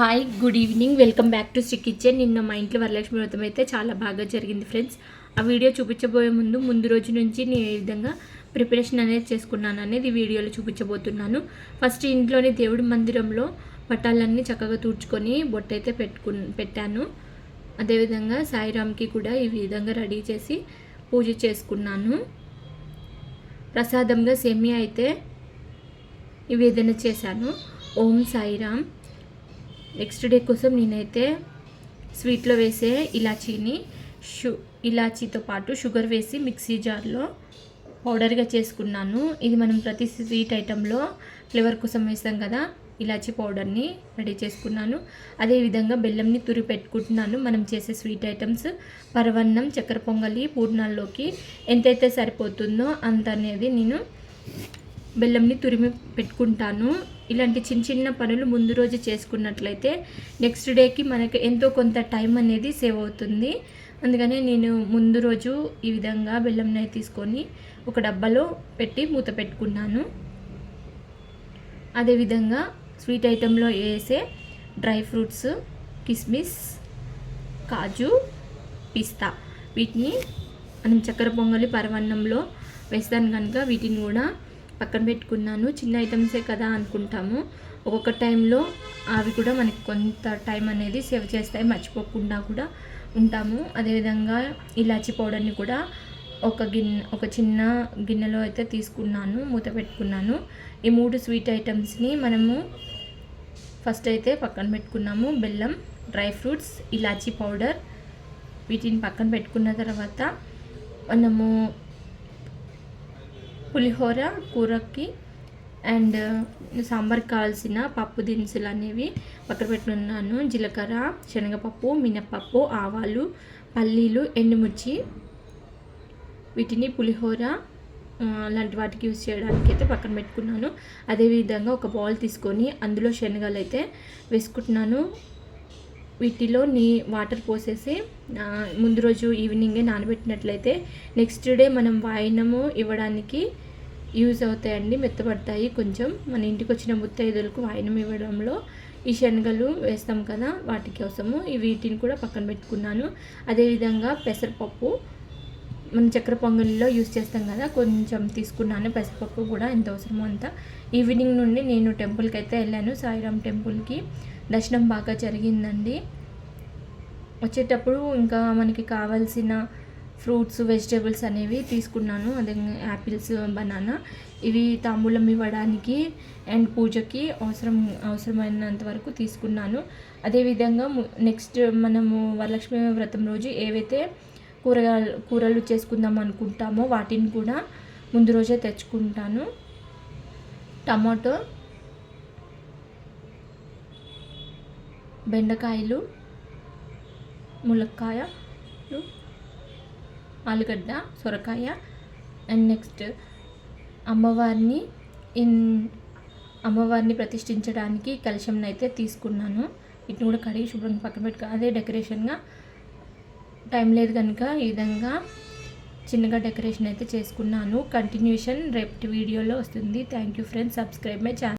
Hi good evening welcome back to Sri kitchen నిన్న మా ఇంట్లో వరలక్ష్మి వ్రతం అయితే చాలా బాగా జరిగింది ఫ్రెండ్స్ ఆ వీడియో చూపించబోయే ముందు ముందు రోజు నుంచి నేను ఏ విధంగా ప్రిపరేషన్ అనేది చేసుకున్నాను అనేది వీడియోలో చూపించబోతున్నాను. ఫస్ట్ ఇంట్లోని దేవుడి మందిరంలో పటాలన్నీ చక్కగా తూడ్చుకొని బొట్టయితే పెట్టుకు పెట్టాను. అదేవిధంగా సాయిరామ్కి కూడా ఈ విధంగా రెడీ చేసి పూజ చేసుకున్నాను. ప్రసాదంగా సేమియా అయితే ఈ విధంగా చేశాను. ఓం సాయిరామ్. నెక్స్ట్ డే కోసం నేనైతే స్వీట్లో వేసే ఇలాచీని షు ఇలాచీతో పాటు షుగర్ వేసి మిక్సీ జార్లో పౌడర్గా చేసుకున్నాను. ఇది మనం ప్రతి స్వీట్ ఐటెంలో ఫ్లేవర్ కోసం వేస్తాం కదా ఇలాచీ పౌడర్ని రెడీ చేసుకున్నాను. అదేవిధంగా బెల్లంని తురి పెట్టుకుంటున్నాను. మనం చేసే స్వీట్ ఐటమ్స్ పరవన్నం చక్కెర పొంగలి పూర్ణాల్లోకి ఎంతైతే సరిపోతుందో అంత అనేది నేను బెల్లంని తురిమి పెట్టుకుంటాను. ఇలాంటి చిన్న చిన్న పనులు ముందు రోజు చేసుకున్నట్లయితే నెక్స్ట్ డేకి మనకి ఎంతో కొంత టైం అనేది సేవ్ అవుతుంది. అందుకనే నేను ముందు రోజు ఈ విధంగా బెల్లంని తీసుకొని ఒక డబ్బాలో పెట్టి మూత పెట్టుకున్నాను. అదేవిధంగా స్వీట్ ఐటెంలో వేసే డ్రై ఫ్రూట్స్ కిస్మిస్ కాజు పిస్తా వీటిని మనం చక్కెర పొంగలి పరవన్నంలో వేస్తాను కనుక వీటిని కూడా పక్కన పెట్టుకున్నాను. చిన్న ఐటమ్సే కదా అనుకుంటాము. ఒక్కొక్క టైంలో అవి కూడా మనకి కొంత టైం అనేది సేవ్ చేస్తాయి. మర్చిపోకుండా కూడా ఉంటాము. అదేవిధంగా ఇలాచి పౌడర్ని కూడా ఒక గిన్నె ఒక చిన్న గిన్నెలో అయితే తీసుకున్నాను. మూత పెట్టుకున్నాను. ఈ మూడు స్వీట్ ఐటమ్స్ని మనము ఫస్ట్ అయితే పక్కన పెట్టుకున్నాము. బెల్లం డ్రై ఫ్రూట్స్ ఇలాచీ పౌడర్ వీటిని పక్కన పెట్టుకున్న తర్వాత మనము పులిహోర కూరకి అండ్ సాంబార్కి కావాల్సిన పప్పు దినుసులు అనేవి పక్కన పెట్టుకున్నాను జీలకర్ర శనగపప్పు మినపప్పు ఆవాలు పల్లీలు ఎండుమిర్చి. వీటిని పులిహోర లాంటి వాటికి యూస్ చేయడానికి అయితే పక్కన పెట్టుకున్నాను. అదేవిధంగా ఒక బౌల్ తీసుకొని అందులో శనగలు అయితే వేసుకుంటున్నాను. వీటిలో నీ వాటర్ పోసేసి ముందు రోజు ఈవినింగే నానబెట్టినట్లయితే నెక్స్ట్ డే మనం వాయినము ఇవ్వడానికి యూజ్ అవుతాయండి మెత్తపడతాయి కొంచెం మన ఇంటికి వచ్చిన ముత్తైదులకు వాయినం ఇవ్వడంలో ఈ శనగలు వేస్తాం కదా వాటి కోసము. వీటిని కూడా పక్కన పెట్టుకున్నాను. అదేవిధంగా పెసరపప్పు మన చక్కెర పొంగలిలో యూస్ చేస్తాం కదా కొంచెం తీసుకున్నాను. పెసరపప్పు కూడా ఎంత అవసరమో అంత. ఈవినింగ్ నుండి నేను టెంపుల్కి అయితే వెళ్ళాను. సాయిరామ్ టెంపుల్కి దర్శనం బాగా జరిగిందండి. వచ్చేటప్పుడు ఇంకా మనకి కావాల్సిన ఫ్రూట్స్ వెజిటేబుల్స్ అనేవి తీసుకున్నాను. అదే యాపిల్స్ బనానా. ఇవి తాంబూలం ఇవ్వడానికి అండ్ పూజకి అవసరం అవసరమైనంత వరకు తీసుకున్నాను. అదేవిధంగా నెక్స్ట్ మనము వరలక్ష్మి వ్రతం రోజు ఏవైతే కూరగాయలు కూరలు చేసుకుందాం అనుకుంటామో వాటిని కూడా ముందు రోజే తెచ్చుకుంటాను. టమాటో బెండకాయలు ములక్కాయలు ఆలుగడ్డ సొరకాయ అండ్ నెక్స్ట్ అమ్మవారిని ఇన్ అమ్మవారిని ప్రతిష్ఠించడానికి కలశంని అయితే తీసుకున్నాను. వీటిని కూడా కడిగి శుభ్రంగా పక్కన పెట్టుకో అదే డెకరేషన్గా టైం లేదు కనుక ఈ విధంగా చిన్నగా డెకరేషన్ అయితే చేసుకున్నాను. కంటిన్యూషన్ రేపటి వీడియోలో వస్తుంది. Thank you friends subscribe my channel